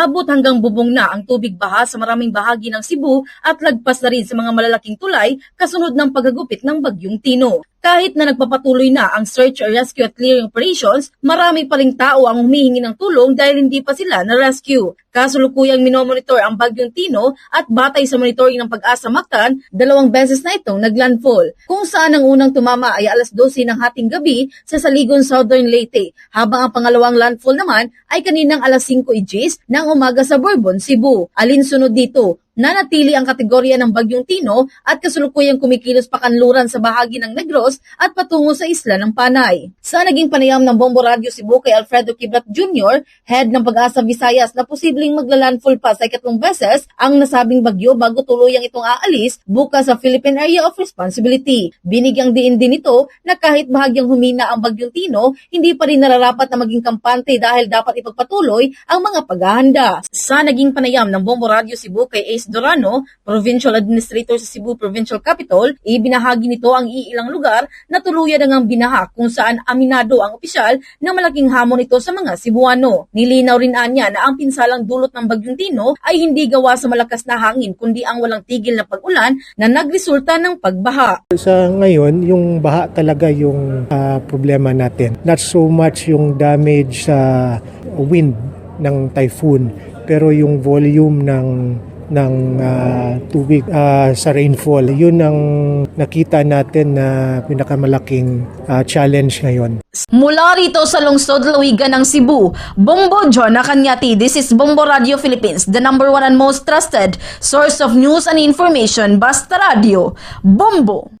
abot hanggang bubong na ang tubig baha sa maraming bahagi ng Cebu at lagpas na rin sa mga malalaking tulay kasunod ng paggagupit ng Bagyong Tino. Kahit na nagpapatuloy na ang search or rescue at clearing operations, marami pa ring tao ang humihingi ng tulong dahil hindi pa sila na-rescue. Kasulukuyang minomonitor ang Bagyong Tino at batay sa monitoring ng pag-asa Mactan, dalawang beses na itong naglandfall. Kung saan ang unang tumama ay alas 12 ng hating gabi sa Saligon, Southern Leyte, habang ang pangalawang landfall naman ay kaninang alas 5 IGs ng umaga sa Bourbon, Cebu. Alinsunod dito, nanatili ang kategorya ng Bagyong Tino at kasulukuyang kumikilos pakanluran sa bahagi ng Negros at patungo sa isla ng Panay. Sa naging panayam ng Bombo Radio Cebu kay Alfredo Kiblat Jr., head ng Pag-asa Visayas na posibleng maglalandfall pa sa ikatlong beses ang nasabing bagyo bago tuluyang itong aalis bukas sa Philippine Area of Responsibility. Binigyang diin din ito na kahit bahagyang humina ang Bagyong Tino, hindi pa rin nararapat na maging kampante dahil dapat ipagpatuloy ang mga paghahanda. Sa naging panayam ng Bombo Radio Cebu kay Ace Dorano, Provincial Administrator sa Cebu Provincial Capital, ibinahagi nito ang iilang lugar na tuluyan ng binaha kung saan aminado ang opisyal na malaking hamon ito sa mga Cebuano. Nilinaw rin anya na ang pinsalang dulot ng Bagyong Tino ay hindi gawa sa malakas na hangin kundi ang walang tigil na pag-ulan na nagresulta ng pagbaha. Sa ngayon, yung baha talaga yung ah, problema natin. Not so much yung damage sa wind ng typhoon, pero yung volume ng ng ah, tubig ah, sa rainfall. Yun ang nakita natin na pinakamalaking ah, challenge ngayon. Mula rito sa lungsod Luigan ng Cebu, Bombo John Nakanyati, this is Bombo Radio Philippines, the number one and most trusted source of news and information, Basta Radio, Bombo!